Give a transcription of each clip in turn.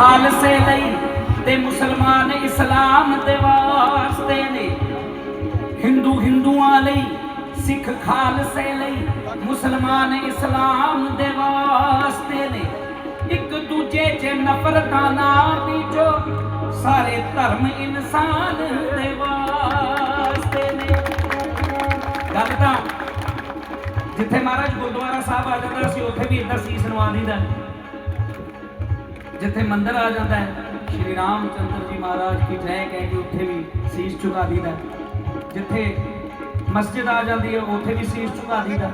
ਖਾਲਸੇ ਲਈ ਤੇ ਮੁਸਲਮਾਨ ਇਸਲਾਮ ਦੇ ਵਾਸਤੇ ਨੇ। ਹਿੰਦੂ ਹਿੰਦੂਆਂ ਲਈ, ਸਿੱਖ ਖਾਲਸੇ ਲਈ, ਮੁਸਲਮਾਨ ਇਸਲਾਮ ਦੇ ਵਾਸਤੇ ਨੇ। ਇੱਕ ਦੂਜੇ 'ਚ ਨਫ਼ਰਤਾਂ ਨਾ ਬੀਜੋ ਸਾਰੇ ਧਰਮ ਇਨਸਾਨ ਦੇ ਵਾਸਤੇ ਨੇ। ਗੱਲ ਤਾਂ ਜਿੱਥੇ ਮਹਾਰਾਜ ਗੁਰਦੁਆਰਾ ਸਾਹਿਬ ਆ ਜਾਂਦਾ ਸੀ ਉੱਥੇ ਵੀ ਇਦਾਂ ਸੀਸ ਨਵਾ ਦਿੰਦਾ। ਜਿੱਥੇ ਮੰਦਰ ਆ ਜਾਂਦਾ ਹੈ, ਸ਼੍ਰੀ ਰਾਮਚੰਦਰ ਜੀ ਮਹਾਰਾਜ ਕੀ ਜੈ ਕਹਿ ਕੇ ਉੱਥੇ ਵੀ ਸੀਸ ਝੁਕਾ ਦਿੰਦਾ ਜਿੱਥੇ ਮਸਜਿਦ ਆ ਜਾਂਦੀ ਹੈ, ਉੱਥੇ ਵੀ ਸੀਸ ਝੁਕਾ ਦਿੰਦਾ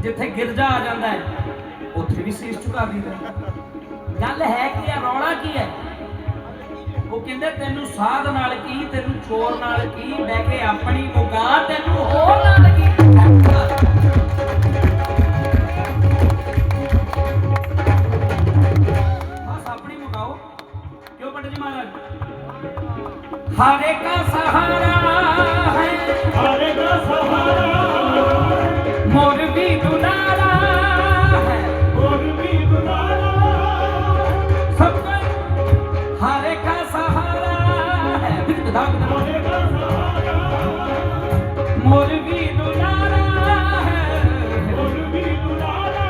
ਜਿੱਥੇ ਗਿਰਜਾ ਆ ਜਾਂਦਾ ਹੈ, ਉੱਥੇ ਵੀ ਸੀਸ ਝੁਕਾ ਦਿੰਦਾ ਗੱਲ ਹੈ ਕੀ ਹੈ, ਰੌਲਾ ਕੀ ਹੈ? ਉਹ ਕਹਿੰਦੇ, ਤੈਨੂੰ ਸਾਧ ਨਾਲ ਕੀ, ਤੈਨੂੰ ਚੋਰ ਨਾਲ ਕੀ ਬਹਿ ਕੇ ਆਪਣੀ ਮੁਕਾ ਤੈਨੂੰ ਹੋਰ ਨਾਲ ਕੀ? ਹਰੇ ਕਾ ਸਹਾਰਾ ਹੈ। ਹਰੇ ਕਾ ਸਹਾਰਾ ਮੋਰ ਵੀ ਦੁਲਾਰਾ ਹੈ। ਮੋਰ ਵੀ ਦੁਲਾਰਾ ਸਭ ਹਰੇ ਕਾ ਸਹਾਰਾ ਹੈ। ਬਿਲਕੁਲ ਦਾਗ ਹਰੇ ਕਾ ਸਹਾਰਾ ਮੋਰ ਵੀ ਦੁਲਾਰਾ ਹੈ। ਮੋਰ ਵੀ ਦੁਲਾਰਾ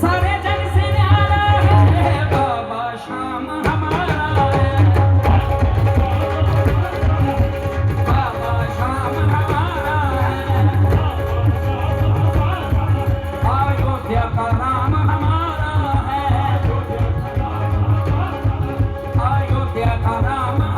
ਸਾਰੇ ਜਨ ਸੇ ਨਿਆਰਾ ਹੈ। ਬਾਬਾ ਸ਼ਾਮ ਹਮਾਰਾ Rama